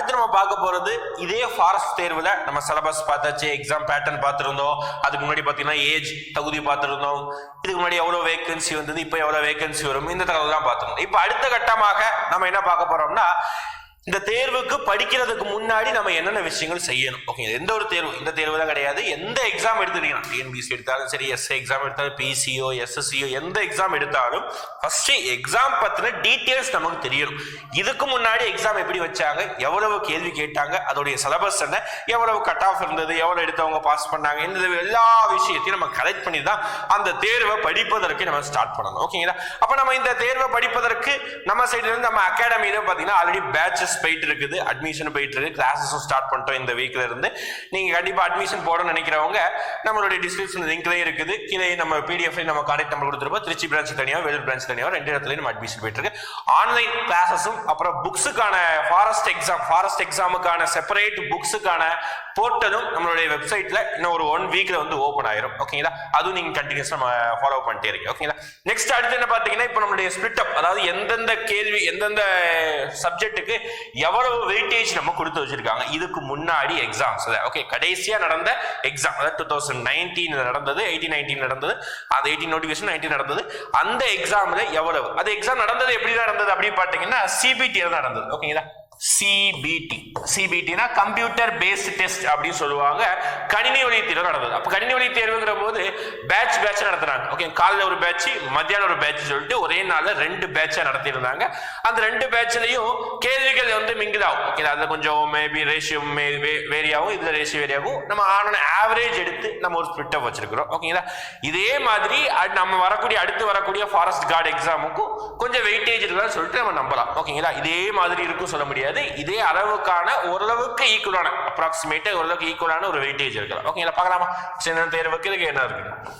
அடுத்து நம்ம பார்க்க போறது இதே ஃபாரஸ்ட் தேர்வுல நம்ம சிலபஸ் பார்த்தாச்சு எக்ஸாம் பேட்டர்ன் பார்த்துருந்தோம். அதுக்கு முன்னாடி பார்த்தீங்கன்னா ஏஜ் தகுதி பார்த்துருந்தோம். இதுக்கு முன்னாடி எவ்வளோ வேகன்சி வந்தது இப்போ எவ்வளோ வேகன்சி வரும் இந்த தகவல் தான் பார்த்துருந்தோம் இப்போ அடுத்த கட்டமாக நம்ம என்ன பார்க்க போறோம்னா இந்த தேர்வுக்கு படிக்கிறதுக்கு முன்னாடி நம்ம என்னென்ன விஷயங்கள் செய்யணும்? ஓகே எந்த ஒரு தேர்வு? இந்த தேர்வு தான் கிடையாது. எந்த எக்ஸாம் எடுத்துட்டீங்கன்னா டிஎன்பிசி எடுத்தாலும் சரி எஸ்ஏ எக்ஸாம் எடுத்தாலும் பிசிஓ எஸ்எஸ்சிஓ எந்த எக்ஸாம் எடுத்தாலும் ஃபர்ஸ்ட் எக்ஸாம் பத்தின டீட்டெயில்ஸ் நமக்கு தெரியணும். இதுக்கு முன்னாடி எக்ஸாம் எப்படி வச்சாங்க? எவ்வளவு கேள்வி கேட்டாங்க? அதோடைய சிலபஸ் என்ன? எவ்வளவு கட் ஆஃப் இருந்தது? எவ்வளவு எடுத்தவங்க பாஸ் பண்ணாங்க? இந்த எல்லா விஷயத்தையும் நம்ம கலெக்ட் பண்ணி தான் அந்த தேர்வை படிப்பதற்கு நம்ம ஸ்டார்ட் பண்ணணும். ஓகேங்களா அப்ப நம்ம இந்த தேர்வை படிப்பதற்கு நம்ம சைடுல இருந்து நம்ம அகாடமியில பாத்தீங்கன்னா ஆல்ரெடி பேட்சஸ் போயிட்டு இருக்குது அட்மிஷன் போயிட்டு இருக்கு கிளாஸஸும் ஸ்டார்ட் பண்ணிட்டோம் இந்த வீக்ல இருந்து. நீங்க கண்டிப்பா அட்மிஷன் போடணும்னு நினைக்கிறவங்க நம்மளுடைய டிஸ்கிரிப்ஷன் லிங்க்லயே இருக்குது. கீழே நம்ம பிடிஎஃப் நம்ம கான்டாக்ட் நம்பர் கொடுத்துருப்போம். திருச்சி பிரான்ச் தனியாக வேலூர் பிரான்ச் தனியாக ரெண்டு இடத்துலயும் நம்ம அட்மிஷன் போயிட்டு இருக்கு. ஆன்லைன் கிளாஸஸும் அப்புறம் புக்ஸுக்கான ஃபாரஸ்ட் எக்ஸாம் ஃபாரஸ்ட் எக்ஸாமுக்கான செப்பரேட் புக்ஸுக்கான போர்ட்டலும் நம்மளுடைய வெப்சைட்ல இன்னும் ஒரு ஒன் வீக்ல வந்து ஓப்பன் ஆயிரும். ஓகேங்களா அதுவும் நீங்க கண்டினியூஸ் நம்ம ஃபாலோ பண்ணிட்டே இருக்கு ஓகேங்களா நெக்ஸ்ட் அடுத்து என்ன பாத்தீங்கன்னா இப்போ நம்மளுடைய ஸ்பிளிட் அப் அதாவது எந்தெந்த கேள்வி எந்தெந்த சப்ஜெக்ட்டுக்கு எவ்வளவு வெயிட்டேஜ் நம்ம கொடுத்து வச்சிருக்காங்க? இதுக்கு முன்னாடி எக்ஸாம்ஸ் ஓகே கடைசியா நடந்த எக்ஸாம் அதாவது டூ தௌசண்ட் நைன்டீன் நடந்தது எயிட்டீன் நைன்டீன் நடந்தது அந்த எயிட்டீன் நோட்டிஃபிகேஷன் நைன்டீன் நடந்தது. அந்த எக்ஸாம்ல எவ்வளவு? அது எக்ஸாம் நடந்தது எப்படி நடந்தது அப்படின்னு பாத்தீங்கன்னா சிபிடி நடந்தது. ஓகேங்களா சிபிடி சிபிடினா கம்ப்யூட்டர் பேஸ்ட் டெஸ்ட் அப்படின்னு சொல்லுவாங்க. கணினி வழி தேர்வு நடந்தது. அப்போ கணினி வழி தேர்வுங்கிற போது பேட்ச் பேட்ச் நடத்துறாங்க ஓகே காலைல ஒரு பேட்ச் மத்தியானம் ஒரு பேட்ச் சொல்லிட்டு ஒரே நாளில் ரெண்டு பேட்சை நடத்தியிருந்தாங்க. அந்த ரெண்டு பேட்ச்லையும் கேள்விகள் வந்து மிங்கிதாகும் ஓகே அதில் கொஞ்சம் மேபி ரேஷியோ மே ஆகும். இதில் ரேஷியோ வேரியாகும் நம்ம ஆனோட ஆவரேஜ் எடுத்து நம்ம ஒரு ஸ்பிட்டப் வச்சிருக்கிறோம். ஓகேங்களா இதே மாதிரி நம்ம வரக்கூடிய அடுத்து வரக்கூடிய ஃபாரஸ்ட் கார்டு எக்ஸாமுக்கும் கொஞ்சம் வெயிட்டேஜ் இருக்குன்னு சொல்லிட்டு நம்ம நம்பலாம். ஓகேங்களா இதே மாதிரி இருக்கும் சொல்ல முடியாது. இதே அளவுக்கான ஓரளவுக்கு ஈக்குவலான அப்ராக்சிமேட்டா ஓரளவுக்கு ஈக்குவலான ஒரு வெயிட்டேஜ் இருக்கலாம். ஓகேங்களா பார்க்கலாமா? சின்ன தேர்வுக்கு இதுக்கு என்ன இருக்கு?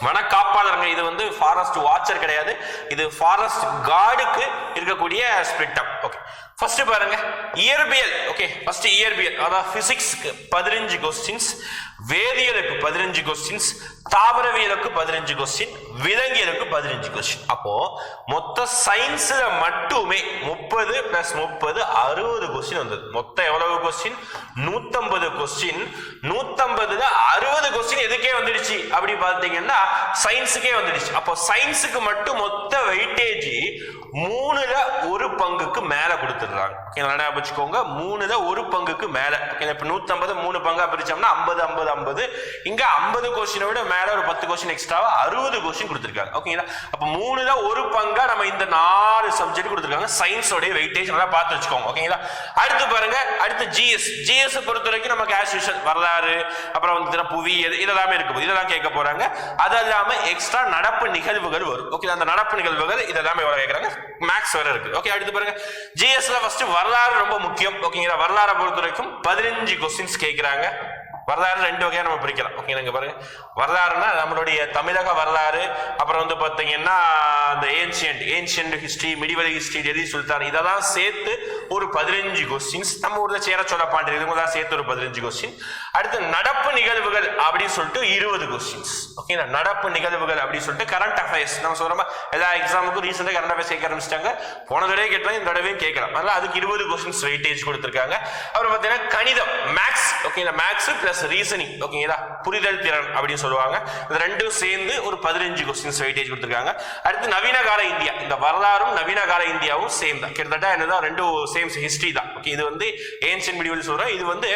வன காப்பாளர்கள் இது வந்து ஃபாரஸ்ட் வாட்சர் கிடையாது. இது ஃபாரஸ்ட் கார்டுக்கு இருக்கக்கூடிய ஸ்பிளிட் அப் ஓகே ஃபர்ஸ்ட் பாருங்க இயற்பியல். ஓகே ஃபர்ஸ்ட் இயற்பியல். அதாவது பிசிக்ஸ்க்கு பதினஞ்சு கொஸ்டின்ஸ் வேதியியலுக்கு பதினஞ்சு கொஸ்டின்ஸ் தாவரவியலுக்கு பதினஞ்சு கொஸ்டின் விலங்கியலுக்கு பதினஞ்சு கொஸ்டின் அப்போ மொத்த சயின்ஸ்ல மட்டுமே முப்பது பிளஸ் முப்பது அறுபது கொஸ்டின் வந்தது. மொத்தம் எவ்வளவு கொஸ்டின் நூத்தம்பது கொஸ்டின் நூத்தம்பதுல அறுபது கொஸ்டின் எதுக்கே வந்துடுச்சு? அப்படி பார்த்தீங்கன்னா சயின்ஸுக்கே வந்துடுச்சு. அப்போ சயின்ஸுக்கு மட்டும் மொத்த வெயிட்டேஜ் மூணுல ஒரு பங்குக்கு மேல கொடுத்துடுறாங்க. ஓகேங்களா? வச்சுக்கோங்க மூணுல ஒரு பங்குக்கு மேல. ஓகே இப்போ நூத்தம்பது மூணு பங்கா பிரிச்சோம்னா ஐம்பது ஐம்பது ஐம்பது. இங்க ஐம்பது கொஸ்டினை விட மேல ஒரு பத்து கொஸ்டின் எக்ஸ்ட்ராவா அறுபது கொஸ்டின் கொடுத்துருக்காங்க. ஓகேங்களா அப்ப தான் ஒரு பங்கா நம்ம இந்த நாலு சப்ஜெக்ட் கொடுத்துருக்காங்க. சயின்ஸோட வெயிட்டேஜ் நல்லா பார்த்து வச்சுக்கோங்க. ஓகேங்களா அடுத்து பாருங்க. அடுத்து ஜிஎஸ் ஜிஎஸ் பொறுத்த வரைக்கும் நமக்கு ஆஸ் யூஷுவல் வரலாறு அப்புறம் வந்து புவியியல் இதெல்லாமே இருக்கும் இதெல்லாம் கேட்க போறாங்க. அது இல்லாம எக்ஸ்ட்ரா நடப்பு நிகழ்வுகள் வரும். ஓகே அந்த நடப்பு நிகழ்வுகள் இதெல்லாமே எவ்வளவு கேட்கறாங்க? மேக்ஸ் வேறு இருக்கு. ஓகே அடுத்து பாருங்க. ஜிஎஸ்ல ஃபர்ஸ்ட் வரலாறு ரொம்ப முக்கியம். ஓகேங்களா வரலாறை பொறுத்த வரைக்கும் பதினஞ்சு கொஸ்டின்ஸ் கேட்கறாங்க. வரலாறு ரெண்டு வகையாக நம்ம பிரிக்கலாம். ஓகே இங்க பாருங்க. வரலாறுனா நம்மளுடைய தமிழக வரலாறு அப்புறம் வந்து பார்த்தீங்கன்னா அந்த ancient ancient history medieval history Delhi சுல்தான் இதெல்லாம் சேர்த்து ஒரு பதினஞ்சு கொஸ்டின்ஸ் நம்ம ஊரில் சேர சொல்ல பாண்டிய தான் சேர்த்து ஒரு பதினஞ்சு கொஸ்டின் அடுத்து நடப்பு நிகழ்வுகள் அப்படின்னு சொல்லிட்டு இருபது கொஸ்டின்ஸ் ஓகேங்களா நடப்பு நிகழ்வுகள் அப்படின்னு சொல்லிட்டு கரண்ட் அஃபேர்ஸ் நம்ம சொல்றோம் எல்லா எக்ஸாமுக்கும் ரீசெண்டாக கரண்ட் அஃபேர்ஸ் கேட்க ஆரம்பிச்சிட்டாங்க. போன தடவை கேட்டாலும் இந்த தடவையும் கேட்கலாம் அதனால அதுக்கு இருபது கொஸ்டின்ஸ் வெயிட்டேஜ் கொடுத்துருக்காங்க. அப்புறம் பார்த்தீங்கன்னா கணிதம் ஓகேங்களா மேக்ஸ் பிளஸ் ரீசனிங் ஓகேங்களா புரிதல் திறன் அப்படின்னு சொல்லுவாங்க. இது ரெண்டும் சேர்ந்து ஒரு பதினஞ்சு கொஸ்டின்ஸ் வெயிட்டேஜ் கொடுத்துருக்காங்க. அடுத்து நவீன கால இந்தியா. இந்த வரலாறும் நவீன கால இந்தியாவும் சேம் தான் கிட்டத்தட்ட என்னதான்? ரெண்டும் சேம் ஹிஸ்டரி தான். ஓகே இது வந்து ஏன்ஷியன் மிடிவல் சொல்றோம். இது வந்து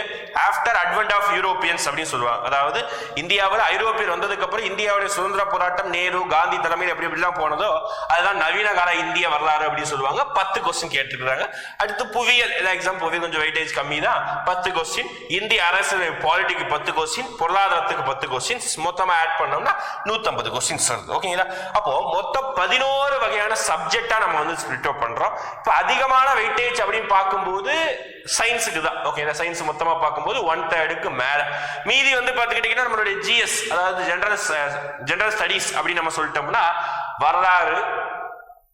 ஆஃப்டர் அட்வென்ட் ஆஃப் யூரோப்பியன்ஸ் அப்படின்னு சொல்லுவாங்க. அதாவது இந்தியாவில் ஐரோப்பியர் வந்ததுக்கு அப்புறம் இந்தியாவுடைய சுதந்திர போராட்டம் நேரு காந்தி தலைமையில் எப்படி எப்படிலாம் போனதோ அதுதான் நவீன கால இந்திய வரலாறு அப்படின்னு சொல்லுவாங்க. பத்து கொஸ்டின் கேட்டுருக்காங்க அடுத்து புவியியல். எல்லா எக்ஸாம் புவியல் கொஞ்சம் வெயிட்டேஜ் கம்மி தான் பத்து கொஸ்டின் இந்திய அரசு பாலிட்டிக்கு பத்து கொஸ்டின் பொருளாதாரத்துக்கு பத்து கொஸ்டின்ஸ் மொத்தமா ஆட் பண்ணோம்னா நூத்தம்பது கொஸ்டின்ஸ் வருது. ஓகேங்களா அப்போ மொத்தம் பதினோரு வகையான சப்ஜெக்டா நம்ம வந்து ஸ்பிளிட் அப் பண்றோம். இப்போ அதிகமான வெயிட்டேஜ் அப்படின்னு பார்க்கும்போது சயின்ஸுக்கு தான். ஓகேங்களா சயின்ஸ் மொத்தமா பார்க்கும்போது ஒன் தேர்டுக்கு மேல. மீதி வந்து பார்த்துக்கிட்டீங்கன்னா நம்மளுடைய ஜிஎஸ் அதாவது ஜென்ரல் ஜென்ரல் ஸ்டடீஸ் அப்படின்னு நம்ம சொல்லிட்டோம்னா வரலாறு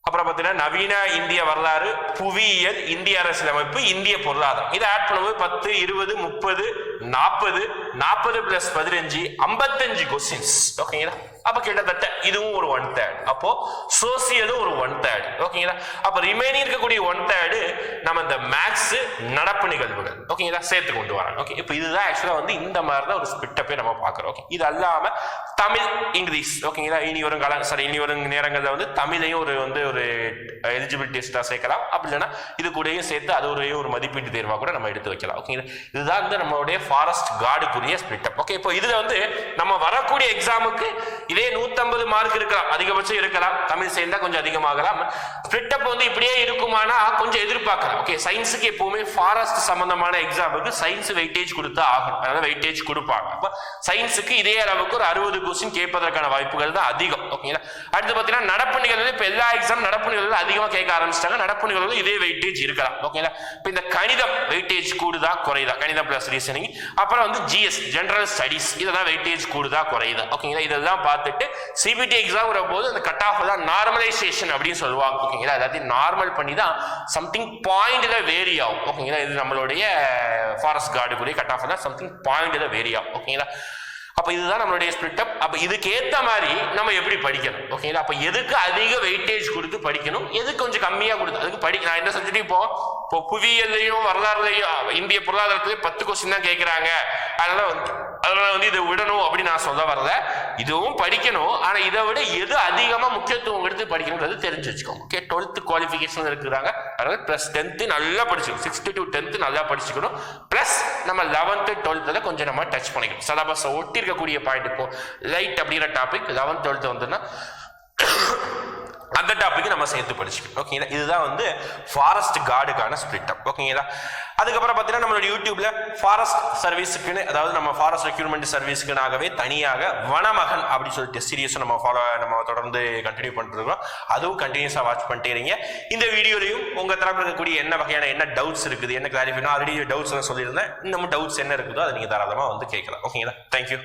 அப்புறம் பார்த்தீங்கன்னா நவீன இந்திய வரலாறு புவியியல் இந்திய அரசியலமைப்பு இந்திய பொருளாதாரம். இதை ஆட் பண்ணும்போது பத்து இருபது முப்பது நாற்பது நாற்பது பிளஸ் பதினஞ்சு ஐம்பத்தஞ்சு கொஸ்டின்ஸ் ஓகேங்களா அப்ப கிட்டத்தட்ட இதுவும் ஒரு ஒன் தேர்ட் அப்போ சோசியலும் ஒரு ஒன் தேர்ட் ஓகேங்களா அப்ப ரிமைனிங் இருக்கக்கூடிய ஒன் தேர்டு நம்ம இந்த மேக்ஸ் நடப்பு நிகழ்வுகள். ஓகேங்களா சேர்த்து கொண்டு வரோம் ஓகே இப்போ இதுதான் ஆக்சுவலா வந்து இந்த மாதிரி தான் ஒரு ஸ்பிட்டப்பே நம்ம பார்க்குறோம். ஓகே இது அல்லாம தமிழ் இங்கிலீஷ். ஓகேங்களா இனி வரும் கால சரி இனி வரும் நேரங்களில் வந்து தமிழையும் ஒரு வந்து ஒரு எலிஜிபிள் டெஸ்டா சேர்க்கலாம். அப்படி இல்லைன்னா இது கூடயும் சேர்த்து அது ஒரு ஒரு மதிப்பீட்டு தேர்வாக கூட நம்ம எடுத்து வைக்கலாம். ஓகேங்களா இதுதான் வந்து நம்மளுடைய ஃபாரஸ்ட் கார்டுக்குரிய ஸ்பிட்டப் ஓகே இப்போ இதுல வந்து நம்ம வரக்கூடிய எக்ஸாமுக்கு இதே நூத்தம்பது மார்க் இருக்கலாம். அதிகபட்சம் இருக்கலாம். தமிழ் சேர்ந்தா கொஞ்சம் அதிகமாகலாம். ஃபிட்டப் வந்து இப்படியே இருக்குமானா கொஞ்சம் எதிர்பார்க்கலாம். ஓகே சயின்ஸுக்கு எப்பவுமே ஃபாரஸ்ட் சம்பந்தமான எக்ஸாமுக்கு சயின்ஸ் வெயிட்டேஜ் கொடுத்தா ஆகும் அதனால வெயிட்டேஜ் கொடுப்பாங்க. அப்போ சயின்ஸுக்கு இதே அளவுக்கு ஒரு அறுபது கொஸ்டின் கேட்பதற்கான வாய்ப்புகள் தான் அதிகம். ஓகேங்களா அடுத்து பார்த்தீங்கன்னா நடப்பு நிகழ்வு இப்போ எல்லா எக்ஸாம் நடப்பு நிகழ்வு அதிகமாக கேட்க ஆரம்பிச்சிட்டாங்க. நடப்பு நிகழ்வு இதே வெயிட்டேஜ் இருக்கலாம். ஓகேங்களா இப்போ இந்த கணிதம் வெயிட்டேஜ் கூடுதா குறையுதா? கணிதம் பிளஸ் ரீசனிங் அப்புறம் வந்து ஜிஎஸ் ஜென்ரல் ஸ்டடிஸ் இதெல்லாம் வெயிட்டேஜ் கூடுதா குறையுதா? ஓகேங்களா இதெல்லாம் பார்த்துட்டு சிபிடி எக்ஸாம் போது அந்த கட் ஆஃப் தான் நார்மலைசேஷன் அப்படின்னு சொல்லுவாங்க. ஓகேங்களா எல்லாத்தையும் நார்மல் பண்ணி தான் சம்திங் பாயிண்ட்ல வேரி ஆகும். ஓகேங்களா? இது நம்மளுடைய ஃபாரஸ்ட் கார்டுக்குரிய கட் ஆஃப் தான் சம்திங் பாயிண்ட்ல வேரி ஆகும். ஓகேங்களா? அப்போ இதுதான் நம்மளுடைய ஸ்பிரிட்டப் அப்போ இதுக்கேற்ற இதுக்கு மாதிரி நம்ம எப்படி படிக்கணும்? ஓகேங்களா? அப்போ எதுக்கு அதிக வெயிட்டேஜ் கொடுத்து படிக்கணும்? எதுக்கு கொஞ்சம் கம்மியாக கொடுத்து அதுக்கு படி நான் என்ன செஞ்சுட்டு இப்போ இப்போ புவியியல்லையும் வரலாறுலையும் இந்திய பொருளாதாரத்துலேயும் பத்து கொஸ்டின் தான் கேட்குறாங்க. அதனால வந்து அதனால வந்து இதை விடணும் அப்படின்னு நான் சொல்ல வரல. இதுவும் படிக்கணும். ஆனால் இதை விட எது அதிகமாக முக்கியத்துவம் எடுத்து படிக்கணுன்றது தெரிஞ்சு வச்சுக்கோங்க. ஓகே டுவெல்த் குவாலிஃபிகேஷன் இருக்கிறாங்க. அதனால் ப்ளஸ் டென்த்து நல்லா படிச்சுக்கணும். சிக்ஸ்த்து டு டென்த்து நல்லா படிச்சுக்கணும். ப்ளஸ் நம்ம லெவன்த்து டுவெல்த்தில் கொஞ்சம் நம்ம டச் பண்ணிக்கணும். சிலபஸை ஒட்டி இருக்கக்கூடிய பாயிண்ட் இப்போ லைட் அப்படிங்கிற டாபிக் லெவன்த் டுவெல்த்து வந்துன்னா அந்த டாபிக் நம்ம சேர்த்து படிச்சுக்கணும். ஓகேங்களா இதுதான் வந்து ஃபாரஸ்ட் கார்டுக்கான ஸ்பிளிட் அப் ஓகேங்களா அதுக்கப்புறம் பார்த்தீங்கன்னா நம்மளோட யூடியூப்ல ஃபாரஸ்ட் சர்வீஸுக்குன்னு அதாவது நம்ம ஃபாரஸ்ட் ரெக்யூர்மெண்ட் சர்வீஸ்க்குனாகவே தனியாக வனமகன் அப்படின்னு சொல்லிட்டு சீரியஸும் நம்ம ஃபாலோ நம்ம தொடர்ந்து கண்டினியூ பண்ணிட்டு அதுவும் கண்டினியூஸாக வாட்ச் பண்ணிட்டே இருங்க. இந்த வீடியோலையும் உங்கள் தரப்பு இருக்கக்கூடிய என்ன வகையான என்ன டவுட்ஸ் இருக்குது என்ன கிளாரிஃபிகேஷன் ஆல்ரெடி டவுட்ஸ் சொல்லியிருந்தேன். இன்னமும் டவுட்ஸ் என்ன இருக்குதோ அதை நீங்கள் தாராளமாக வந்து கேட்கலாம். ஓகேங்களா தேங்க்யூ